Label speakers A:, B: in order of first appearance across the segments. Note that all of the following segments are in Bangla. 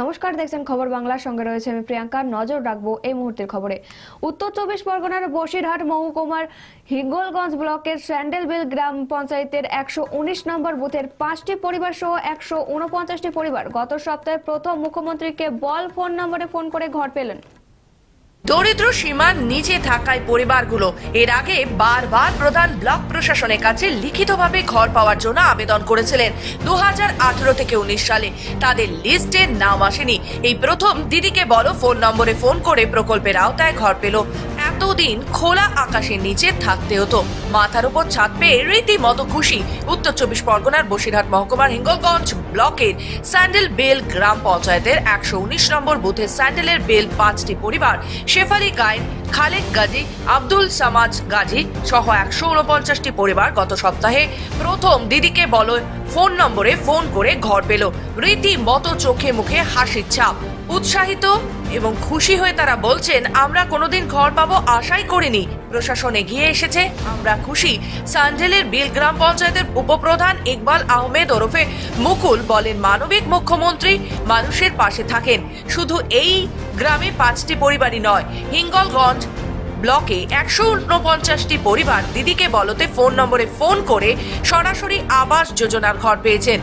A: নমস্কার, দেখছেন খবর বাংলার সঙ্গে রয়েছে আমি প্রিয়াঙ্কা। নজর রাখব এই মুহূর্তের খবরে। উত্তর চব্বিশ পরগনার বসিরহাট মহকুমার হিঙ্গলগঞ্জ ব্লকের স্যান্ডেলবিল গ্রাম পঞ্চায়েতের একশো উনিশ নম্বর বুথের পাঁচটি পরিবার সহ একশো পরিবার গত সপ্তাহে প্রথম মুখ্যমন্ত্রীকে বল ফোন নম্বরে ফোন করে ঘর পেলেন।
B: দরিদ্র সীমার নিচে থাকায় পরিবারগুলো। এর আগে বারবার প্রধান ব্লক প্রশাসনের কাছে লিখিতভাবে ঘর পাওয়ার জন্য আবেদন করেছিলেন দু হাজার আঠারো থেকে উনিশ সালে। তাদের লিস্টে নাম আসেনি। এই প্রথম দিদিকে বলো, ফোন নম্বরে ফোন করে প্রকল্পের আওতায় ঘর পেল। এতদিন খোলা আকাশের নিচে থাকতে হতো। মাথার উপর ছাদ পেয়ে রীতিমতো খুশি। উত্তর চব্বিশ পরগনার বসিরহাট মহকুমার হিঙ্গলগঞ্জ ব্লকের স্যান্ডেল বেল গ্রাম পঞ্চায়েতের একশো উনিশ নম্বর বুথে স্যান্ডেলের বেল পাঁচটি পরিবার, শেফালি গাইন, খালেক গাজী, আব্দুল সামাজ গাজী সহ একশো উনপঞ্চাশটি পরিবার গত সপ্তাহে প্রথম দিদিকে বলো ফোন নম্বরে ফোন করে ঘর পেল। রীতিমতো চোখে মুখে হাসির ছাপ। উৎসাহিত এবং খুশি হয়ে তারা বলছেন, আমরা কোনোদিন ঘর পাবো আশাই করিনি। প্রশাসনে এগিয়ে এসেছে, আমরা খুশি। সানজেলের বিল গ্রাম পঞ্চায়েতের উপপ্রধান ইকবাল আহমেদ ওরফে মুকুল বলেন, মানবিক মুখ্যমন্ত্রী মানুষের পাশে থাকেন। শুধু এই গ্রামে পাঁচটি পরিবারই নয়, হিঙ্গলগঞ্জ ব্লকে একশো উনপঞ্চাশটি পরিবার দিদিকে বলতে ফোন নম্বরে ফোন করে সরাসরি আবাস যোজনার ঘর পেয়েছেন।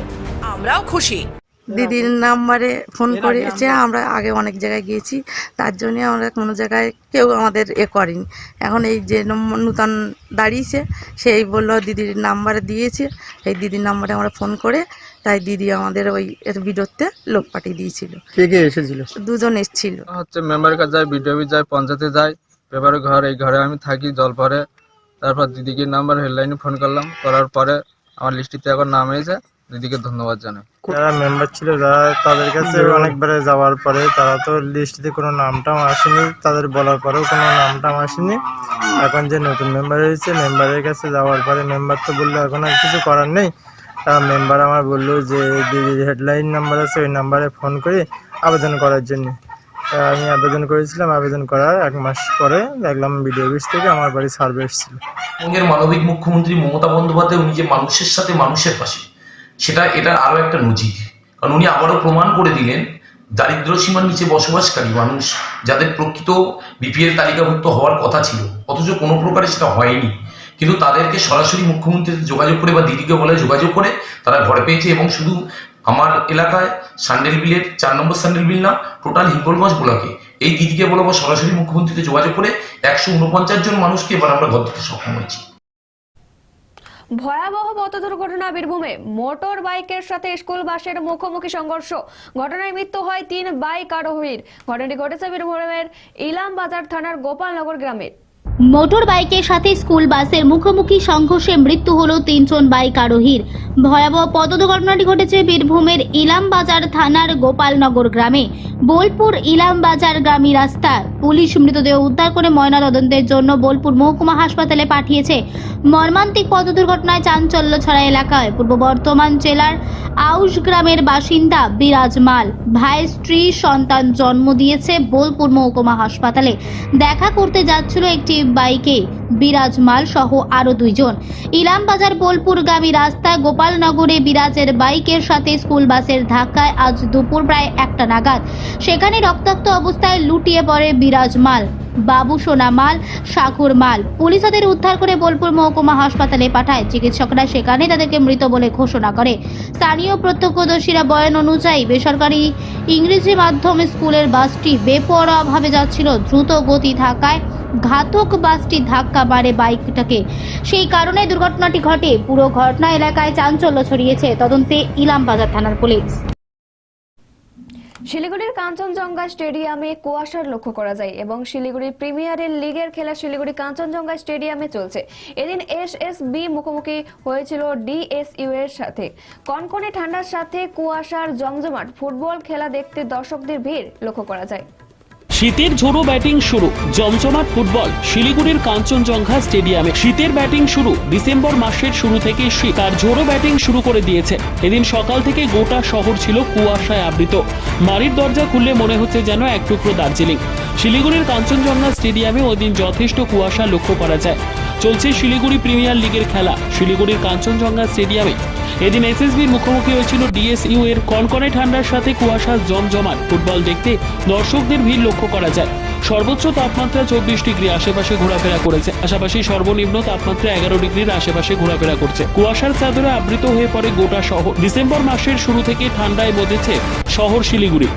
B: আমরাও খুশি।
C: দিদির নাম্বারে ফোন করেছে আমরা আগে অনেক জায়গায় গিয়েছি তার জন্য আমরা কোনো জায়গায় কেউ আমাদের এ করেনি। এখন এই যে নম্বর নূতন দাঁড়িয়েছে সেই বলল দিদির নাম্বারে দিয়েছে এই দিদির নাম্বারে আমরা ফোন করে তাই দিদি আমাদের ওই এর ভিডিওতে লোক পাঠিয়ে দিয়েছিল।
D: কে কে এসেছিল?
C: দুজন এসেছিল।
D: হচ্ছে মেম্বারের কাছে যায় বিডিও যায় পঞ্চায়েতে যায় পেপারের ঘর এই ঘরে আমি থাকি জল পরে। তারপর দিদিকে নাম্বার হেডলাইনে ফোন করলাম করার পরে আমার লিস্টিতে এখন নাম এসেছে। দিদিকে ধন্যবাদ জানাই।
E: যারা মেম্বার ছিল যারা তাদের কাছে অনেকবারে যাওয়ার পরে তারা তো লিস্টে কোনো নামটাম আসেনি তাদের বলার পরেও কোনো নামটাম আসেনি। এখন যে নতুন মেম্বার হয়েছে মেম্বারের কাছে যাওয়ার পরে মেম্বার তো বলল এখন আর কিছু করার নেই। মেম্বার আমার বলল যে দিদির হেডলাইন নাম্বার আছে ওই নাম্বারে ফোন করে আবেদন করার জন্য। আমি আবেদন করেছিলাম আবেদন করার এক মাস পরে দেখলাম বিডিও অফিস থেকে আমার বাড়ি সার্ভে এসেছিল।
F: পশ্চিমবঙ্গের মানবিক মুখ্যমন্ত্রী মমতা বন্দ্যোপাধ্যায় উনি যে মানুষের সাথে মানুষের পাশে সেটা এটার আরও একটা নজির কারণ উনি আবারও প্রমাণ করে দিলেন, দারিদ্র সীমার নিচে বসবাসকারী মানুষ যাদের প্রকৃত বিপিএল তালিকাভুক্ত হওয়ার কথা ছিল, অথচ কোনো প্রকারে সেটা হয়নি। কিন্তু তাদেরকে সরাসরি মুখ্যমন্ত্রীর যোগাযোগ করে বা দিদিকে বলে যোগাযোগ করে তারা ঘরে পেয়েছে এবং শুধু আমার এলাকায় স্যান্ডেল বিলের চার নম্বর স্যান্ডেল বিল না, টোটাল হিঙ্গলগঞ্জ ব্লকে। এই দিদিকে বলে বা সরাসরি মুখ্যমন্ত্রীতে যোগাযোগ করে একশো উনপঞ্চাশ জন মানুষকে এবার আমরা ঘর দিতে সক্ষম হয়েছি।
A: ভয়াবহ পথ দুর্ঘটনা বীরভূমে। মোটর বাইকের সাথে স্কুল বাসের মুখোমুখি সংঘর্ষ। ঘটনায় মৃত্যু হয় তিন বাইক আরোহীর। ঘটনাটি ঘটেছে বীরভূমের ইলাম বাজার থানার গোপালনগর গ্রামের
G: মোটর বাইকের সাথে স্কুল বাসের মুখোমুখি সংঘর্ষে মৃত্যু হলো তিনজন বাইক আরোহীর। ভয়াবহ পথ দুর্ঘটনাটি ঘটেছে বীরভূমের ইলামবাজার থানার গোপালনগর গ্রামে। বোলপুর ইলামবাজার গ্রামী রাস্তা পুলিশ মৃতদেহ উদ্ধার করে ময়নাতদন্তের জন্য বোলপুর মহকুমা হাসপাতালে পাঠিয়েছে। মর্মান্তিক পথ দুর্ঘটনায় চাঞ্চল্য ছড়া এলাকায় পূর্ব বর্ধমান জেলার আউশ গ্রামের বাসিন্দা বিরাজ মাল ভাইয়ের স্ত্রী, সন্তান জন্ম দিয়েছে বোলপুর মহকুমা হাসপাতালে। দেখা করতে যাচ্ছিল একটি বাইকে বিরাজ মাল সহ আরও দুইজন। ইলামবাজার বোলপুরগামী রাস্তায় গোপালনগরে বিরাজের বাইকের সাথে স্কুল বাসের ধাক্কায় আজ দুপুর প্রায় একটা নাগাদ। সেখানে রক্তাক্ত অবস্থায় লুটিয়ে পড়ে বিরাজ মাল। বাবু সোনা মাল সাকুর মাল। পুলিশ তাদের উদ্ধার করে বোলপুর মহকুমা হাসপাতালে পাঠায়। চিকিৎসকরা সেখানে তাদেরকে মৃত বলে ঘোষণা করে। স্থানীয় প্রত্যক্ষদর্শীরা বয়ান অনুযায়ী বেসরকারি ইংরেজি মাধ্যম স্কুলের বাসটি বেপরোয়াভাবে যাচ্ছিল। দ্রুত গতি থাকায় ঘাতক বাসটি ধাক্কা মারে বাইকটাকে। সেই কারণে দুর্ঘটনাটি ঘটে। পুরো ঘটনা এলাকায় চাঞ্চল্য ছড়িয়েছে। তদন্তে ইলামবাজার থানার পুলিশ।
A: শিলিগুড়ির কাঞ্চনজঙ্ঘা স্টেডিয়ামে কুয়াশার লক্ষ্য করা যায় এবং শিলিগুড়ি প্রিমিয়ারের লিগের খেলা শিলিগুড়ি কাঞ্চনজঙ্ঘা স্টেডিয়ামে চলছে। এদিন এস এস বি মুখোমুখি হয়েছিল ডিএসইউ এর সাথে। কনকনে ঠান্ডার সাথে কুয়াশার জমজমাট ফুটবল খেলা দেখতে দর্শকদের ভিড় লক্ষ্য করা যায়।
H: শীতের ঝোড়ো ব্যাটিং শুরু, জমজমাট ফুটবল, শিলিগুড়ির কাঞ্চনজঙ্ঘা স্টেডিয়ামে। শীতের ব্যাটিং শুরু, ডিসেম্বর মাসের শুরু থেকে শীত। তার ঝোড়ো ব্যাটিং শুরু করে দিয়েছে। এদিন সকাল থেকে গোটা শহর ছিল কুয়াশায় আবৃত। বাড়ির দরজা খুললে মনে হচ্ছে যেন এক টুকরো দার্জিলিং। শিলিগুড়ির কাঞ্চনজঙ্ঘা স্টেডিয়ামে ওই দিন যথেষ্ট কুয়াশা লক্ষ্য করা যায়। চলছে শিলিগুড়ি প্রিমিয়ার লিগের খেলা। শিলিগুড়ির কাঞ্চনজঙ্ঘা স্টেডিয়ামে এদিন এসএসবির মুখোমুখি হয়েছিল ডিএসইউ এর কনকনে ঠান্ডার সাথে কুয়াশা জমজমাট। ফুটবল দেখতে দর্শকদের ভিড় লক্ষ্য করা যায়। সর্বোচ্চ তাপমাত্রা চব্বিশ ডিগ্রি, আশেপাশে ঘোরাফেরা করেছে। পাশাপাশি সর্বনিম্ন তাপমাত্রা এগারো ডিগ্রির আশেপাশে ঘোরাফেরা করছে। কুয়াশার চাদরে আবৃত হয়ে পড়ে গোটা শহর। ডিসেম্বর মাসের শুরু থেকে ঠান্ডায় বদেছে শহর শিলিগুড়ি।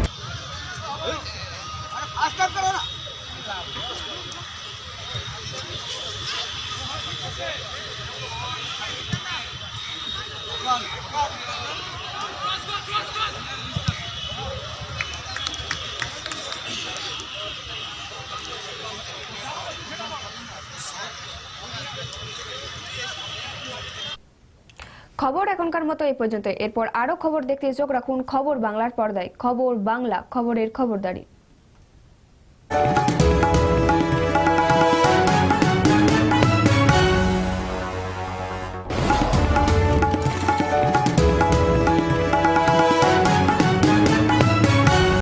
A: খবর এখনকার মতো এই পর্যন্ত এরপর আরও খবর দেখতে চোখ রাখুন খবর বাংলার পর্দায়। খবর বাংলা, খবরের খবরদারি।